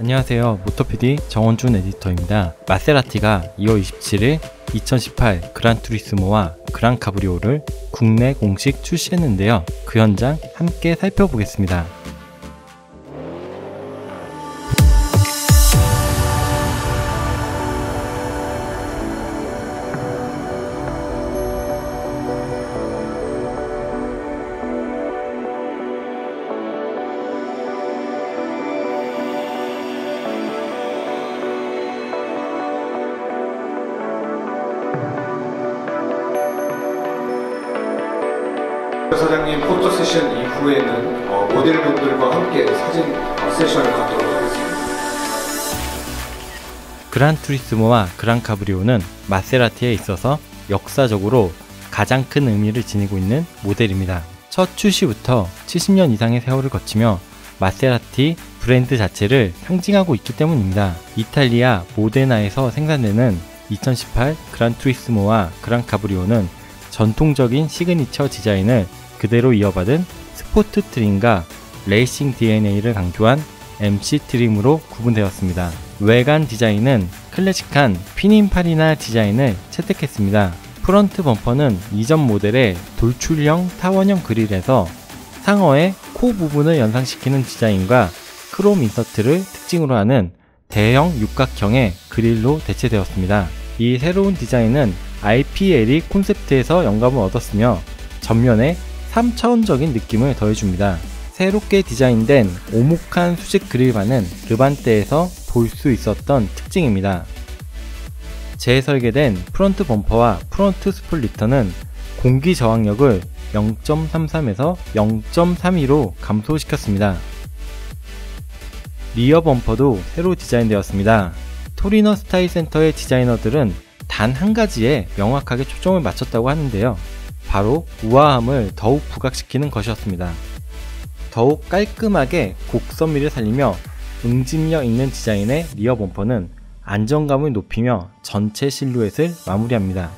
안녕하세요. 모터PD 정원준 에디터입니다. 마세라티가 2월 27일 2018 그란투리스모와 그란카브리오를 국내 공식 출시했는데요. 그 현장 함께 살펴보겠습니다. 사장님 포토 세션 이후에는 어, 모델분들과 함께 사진 어, 세션을 갖도록 하겠습니다. 그란투리스모와 그란카브리오는 마세라티에 있어서 역사적으로 가장 큰 의미를 지니고 있는 모델입니다. 첫 출시부터 70년 이상의 세월을 거치며 마세라티 브랜드 자체를 상징하고 있기 때문입니다. 이탈리아 모데나에서 생산되는 2018 그란투리스모와 그란카브리오는 전통적인 시그니처 디자인을 그대로 이어받은 스포트 트림과 레이싱 DNA를 강조한 MC 트림으로 구분되었습니다. 외관 디자인은 클래식한 피닌파리나 디자인을 채택했습니다. 프런트 범퍼는 이전 모델의 돌출형 타원형 그릴에서 상어의 코 부분을 연상시키는 디자인과 크롬 인서트를 특징으로 하는 대형 육각형의 그릴로 대체되었습니다. 이 새로운 디자인은 IPLE 콘셉트에서 영감을 얻었으며 전면에 3차원적인 느낌을 더해줍니다. 새롭게 디자인된 오목한 수직 그릴반은 르반떼에서 볼 수 있었던 특징입니다. 재설계된 프론트 범퍼와 프론트 스플리터는 공기 저항력을 0.33에서 0.32로 감소시켰습니다. 리어 범퍼도 새로 디자인되었습니다. 토리너 스타일 센터의 디자이너들은 단 한 가지에 명확하게 초점을 맞췄다고 하는데요. 바로 우아함을 더욱 부각시키는 것이었습니다. 더욱 깔끔하게 곡선미를 살리며 응집력 있는 디자인의 리어 범퍼는 안정감을 높이며 전체 실루엣을 마무리합니다.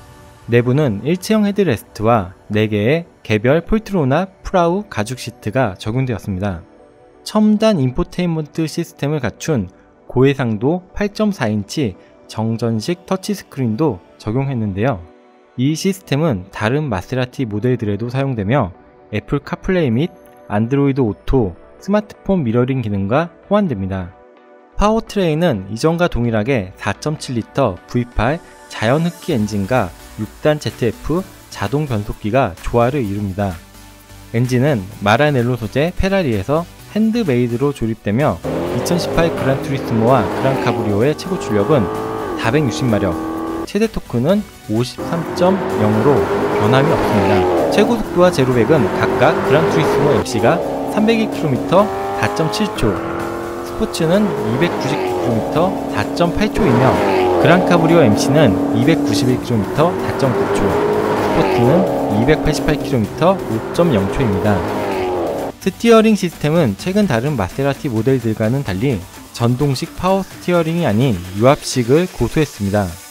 내부는 일체형 헤드레스트와 4개의 개별 폴트로나 프라우 가죽 시트가 적용되었습니다. 첨단 인포테인먼트 시스템을 갖춘 고해상도 8.4인치 정전식 터치스크린도 적용했는데요. 이 시스템은 다른 마세라티 모델들에도 사용되며 애플 카플레이 및 안드로이드 오토, 스마트폰 미러링 기능과 호환됩니다. 파워트레인은 이전과 동일하게 4.7L V8 자연 흡기 엔진과 6단 ZF 자동 변속기가 조화를 이룹니다. 엔진은 마라넬로 소재 페라리에서 핸드메이드로 조립되며 2018 그란투리스모와 그란카브리오의 최고 출력은 460마력, 최대 토크는 53.0으로 변함이 없습니다. 최고 속도와 제로백은 각각 그란투리스모 MC가 301km 4.7초, 스포츠는 290km 4.8초이며 그란카브리오 MC는 291km 4.9초, 스포츠는 288km 5.0초입니다. 스티어링 시스템은 최근 다른 마세라티 모델들과는 달리 전동식 파워 스티어링이 아닌 유압식을 고수했습니다.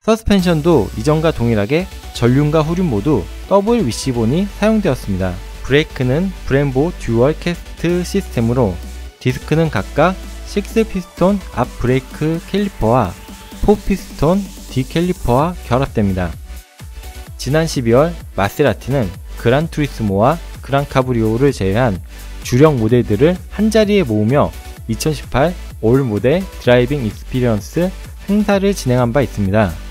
서스펜션도 이전과 동일하게 전륜과 후륜 모두 더블 위시본이 사용되었습니다. 브레이크는 브em보 듀얼 캐스트 시스템으로 디스크는 각각 6피스톤 앞 브레이크 캘리퍼와 4피스톤 뒤 캘리퍼와 결합됩니다. 지난 12월 마세라티는 그란 투리스모와 그란 카브리오를 제외한 주력 모델들을 한자리에 모으며 2018 올 모델 드라이빙 익스피리언스 행사를 진행한 바 있습니다.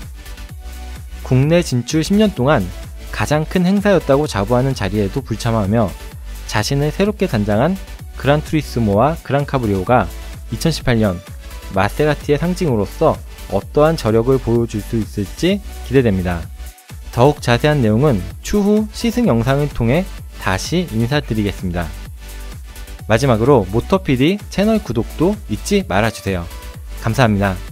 국내 진출 10년 동안 가장 큰 행사였다고 자부하는 자리에도 불참하며 자신을 새롭게 단장한 그란 투리스모와 그란 카브리오가 2018년 마세라티의 상징으로서 어떠한 저력을 보여줄 수 있을지 기대됩니다. 더욱 자세한 내용은 추후 시승 영상을 통해 다시 인사드리겠습니다. 마지막으로 모터PD 채널 구독도 잊지 말아주세요. 감사합니다.